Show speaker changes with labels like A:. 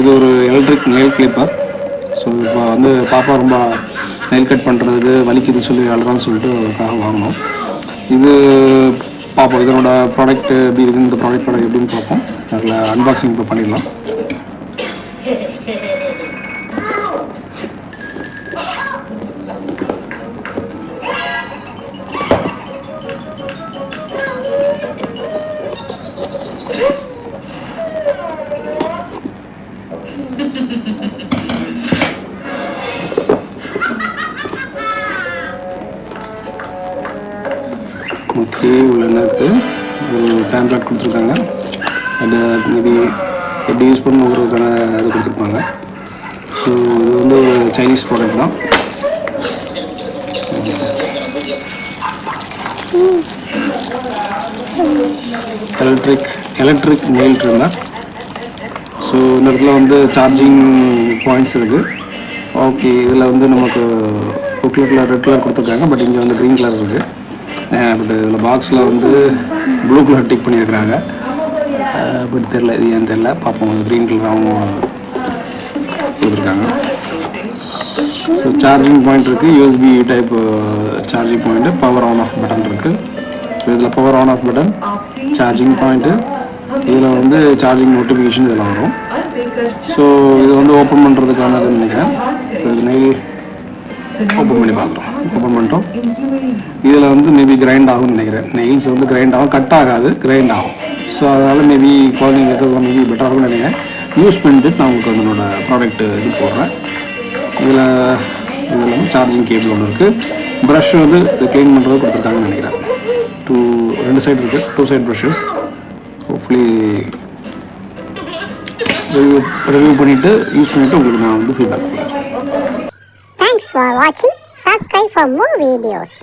A: இது ஒரு electric nail clipper so இப்போ வந்து பாப்பா ரொம்ப நெயில் கட் பண்ணுறதுக்கு வலிக்குது சொல்லி அழுறான்னு சொல்லிட்டு அதுக்காக வாங்கினோம். இது பார்ப்போம் இதனோட ப்ராடக்ட் எப்படி இருக்குது இந்த ப்ராடக்ட் ப்ராடக்ட் எப்படின்னு பார்ப்போம். அதில் அன்பாக்சிங் இப்போ பண்ணிடலாம். ஓகே உள்ள என்ன ஒரு டேப்லெட் கொடுத்துருக்காங்க. அது மேபி எப்படி யூஸ் பண்ணுங்கிறதுக்கான இது கொடுத்துருப்பாங்க. ஸோ இது வந்து ஒரு சைனீஸ் ப்ராடக்ட் தான். Electric electric nail trimmer so இந்த இடத்துல வந்து சார்ஜிங் பாயிண்ட்ஸ் இருக்குது ஓகே இதில் வந்து நமக்கு புக்லெட்டில் ரெட் கலர் கொடுத்துருக்காங்க பட் இங்கே வந்து க்ரீன் கலர் இருக்குது பட் இதில் பாக்ஸில் வந்து ப்ளூ கலர் டிக் பண்ணியிருக்கிறாங்க. Eh, பட் தெரில இது ஏன் தெரில பார்ப்போம். க்ரீன் கலராகவும் கொடுத்துருக்காங்க. ஸோ சார்ஜிங் பாயிண்ட் இருக்குது USB type charging point power on off button இருக்குது ஸோ இதில் power on off button charging point இதில் வந்து சார்ஜிங் நோட்டிஃபிகேஷன் இதில் வரும். ஸோ இது வந்து ஓப்பன் பண்ணுறதுக்கானதுன்னு நினைக்கிறேன். ஸோ இது நெயில் ஓப்பன் பண்ணி பார்க்குறோம் ஓப்பன் பண்ணிட்டோம். இதில் வந்து மேபி கிரைண்ட் ஆகும்னு நினைக்கிறேன். நெயில்ஸ் வந்து கிரைண்ட் ஆகும். கட் ஆகாது. கிரைண்ட் ஆகும். ஸோ அதனால் மேபி குழந்தைங்களுக்கு மேபி பெட்டராக இருக்கும்னு நினைக்கிறேன். யூஸ் பண்ணிட்டு நான் உங்களுக்கு அதனோட ப்ராடக்ட் இது போடுறேன். இதில் இதில் வந்து சார்ஜிங் கேபிள் ஒன்று இருக்குது ப்ரஷ் வந்து இது க்ளீன் பண்ணுறது கொடுத்துருக்காங்கன்னு நினைக்கிறேன். டூ ரெண்டு சைடு இருக்குது two side brushes hopefully review review பண்ணிவிட்டு யூஸ் பண்ணிவிட்டு உங்களுக்கு நான் வந்து ஃபீட்பேக் கொடுக்குறேன்.
B: தேங்க்ஸ் ஃபார் வாட்சிங் சப்ஸ்கிரைப் ஃபார் மோர் வீடியோஸ்